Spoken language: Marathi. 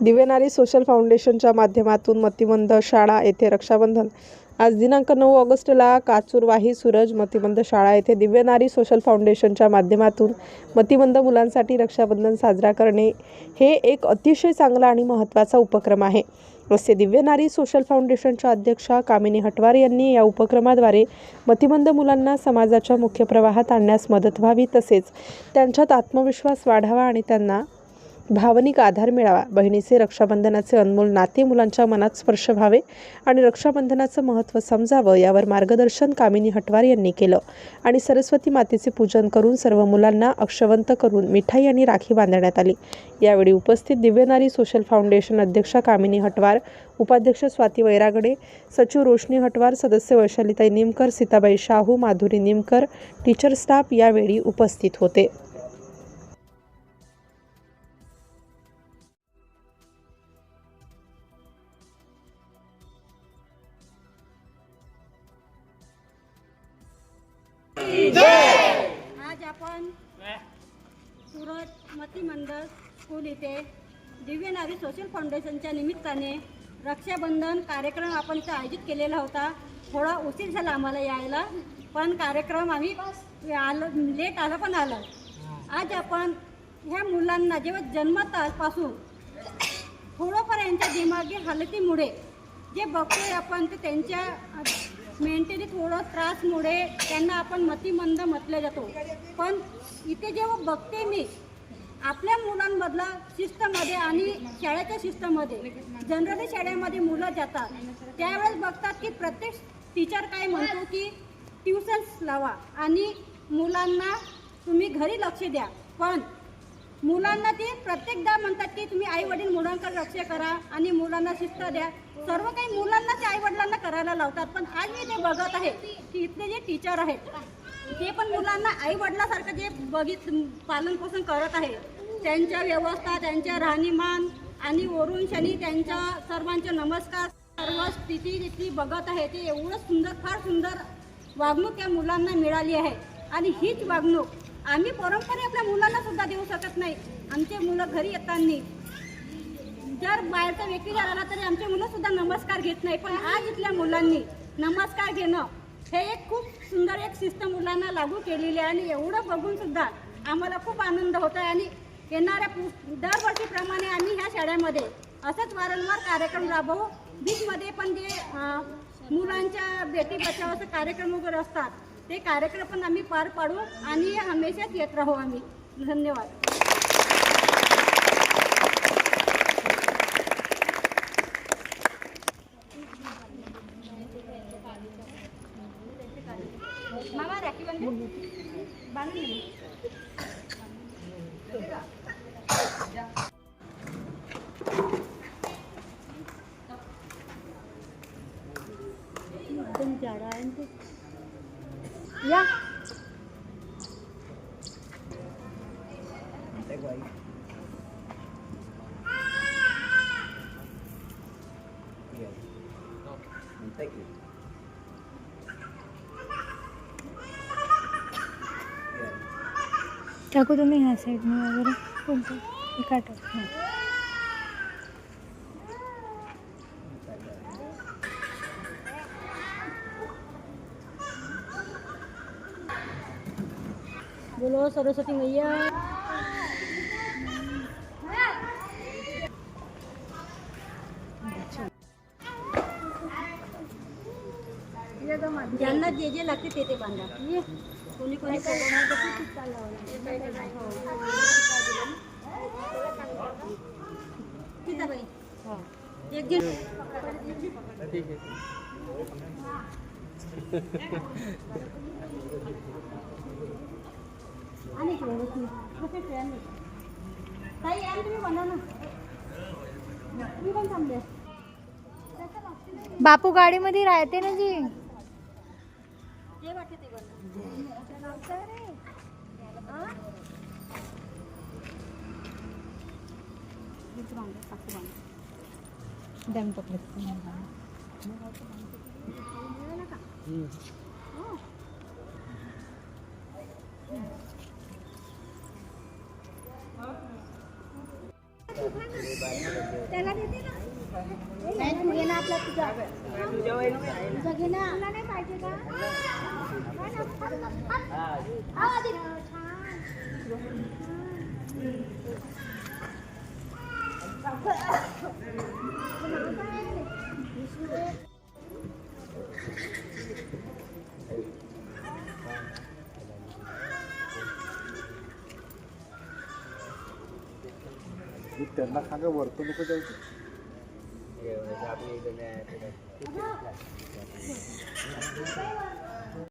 दिव्यनारी सोशल फाउंडेशनच्या माध्यमातून मतिमंद शाळा येथे रक्षाबंधन. आज दिनांक नऊ ऑगस्टला काचूरवाही सूरज मतिमंद शाळा येथे दिव्यनारी सोशल फाउंडेशनच्या माध्यमातून मतिमंद मुलांसाठी रक्षाबंधन साजरा करणे हे एक अतिशय चांगला आणि महत्त्वाचा उपक्रम आहे. असे दिव्यनारी सोशल फाउंडेशनच्या अध्यक्षा कामिनी हटवार यांनी या उपक्रमाद्वारे मतिमंद मुलांना समाजाच्या मुख्य प्रवाहात आणण्यास मदत व्हावी तसेच त्यांच्यात आत्मविश्वास वाढावा आणि त्यांना भावनिक आधार मिळावा. बहिणीचे रक्षाबंधनाचे अनमोल नाते मुलांच्या मनात स्पर्श व्हावे आणि रक्षाबंधनाचं महत्त्व समजावं यावर मार्गदर्शन कामिनी हटवार यांनी केलं. आणि सरस्वती मातेचे पूजन करून सर्व मुलांना अक्षवंत करून मिठाई आणि राखी बांधण्यात आली. यावेळी उपस्थित दिव्यनारी सोशल फाउंडेशन अध्यक्षा कामिनी हटवार उपाध्यक्ष स्वाती वैरागडे सचिव रोशनी हटवार सदस्य वैशालीताई निमकर सीताबाई शाहू माधुरी निमकर टीचर स्टाफ यावेळी उपस्थित होते. आज आपण सुरत मती मंडळ स्कूल इथे दिव्य नारी सोशल फाउंडेशनच्या निमित्ताने रक्षाबंधन कार्यक्रम आपण इथं आयोजित केलेला होता. थोडा उशीर झाला आम्हाला यायला पण कार्यक्रम आम्ही आलं लेट आलं पण आलं. आज आपण ह्या मुलांना जेव्हा जन्मतापासून थोडंफार यांच्या दिमागी हालतीमुळे जे बघतोय आपण ते त्यांच्या मेंटली थोडं त्रासमुळे त्यांना आपण मतिमंद म्हटलं जातो. पण इथे जेव्हा बघते मी आपल्या मुलांमधला शिस्तमध्ये आणि शाळेच्या शिस्तमध्ये जनरली शाळेमध्ये मुलं जातात. त्यावेळेस बघतात की प्रत्येक टीचर काय म्हणतो की ट्युशन्स लावा आणि मुलांना तुम्ही घरी लक्ष द्या. पण मुलांना ते प्रत्येकदा म्हणतात की तुम्ही आई वडील मुलांकडे लक्ष करा आणि मुलांना शिस्त द्या. सर्व काही मुलांना ते आई वडिलांना करायला लावतात. पण आज मी ते बघत आहे की इथले जे टीचर आहेत ते पण मुलांना आई वडिलासारखं जे बघित पालन पोषण करत आहे त्यांच्या व्यवस्था त्यांच्या राहणीमान आणि वरून शनी त्यांच्या सर्वांचे नमस्कार सर्व स्थिती जिथली बघत आहे ते एवढं सुंदर फार सुंदर वागणूक या मुलांना मिळाली आहे. आणि हीच वागणूक आम्ही परंपरे आपल्या मुलांना सुद्धा देऊ शकत नाही. आमचे मुलं घरी येताना जर बाहेरचा व्यक्ती जर आला तरी आमचे मुलं सुद्धा नमस्कार घेत नाही. पण आज इथल्या मुलांनी नमस्कार घेणं हे एक खूप सुंदर एक सिस्टम मुलांना लागू केलेली आहे आणि एवढं बघून सुद्धा आम्हाला खूप आनंद होत आहे आणि येणाऱ्या पु- दरवर्षीप्रमाणे आम्ही ह्या शाळेमध्ये असंच वारंवार कार्यक्रम राबवू. बीचमध्ये पण जे मुलांच्या बेटी बचावाचे कार्यक्रम वगैरे असतात ते कार्यक्रम पण आम्ही पार पाडू आणि हमेशाच येत राहू आम्ही. धन्यवाद. मामा राखी बांधू बांधून दे. एकदम जाडा आहे ना ते. या टाकू तुम्ही ह्या साईडने वगैरे कोणतं हे काटा बोलो सरस्वती मैया। ज्यांना जे जे लागते ते ते बांधा. कोणी कोणी चालला सीताबाई एक जण आणि इकडे. बस इकडे आणि. ताई आणि तुम्ही बनवा ना तुम्ही पण थांबले बापू गाडीमध्ये राहते ना जी दम पकडत त्याला देते ना नाही तू घे ना आपला तुझा तुझा घे ना तुला नाही पाहिजे का हा, आधी. त्यांना सांगा वरतो नको जाऊ आपल्या इथं नाही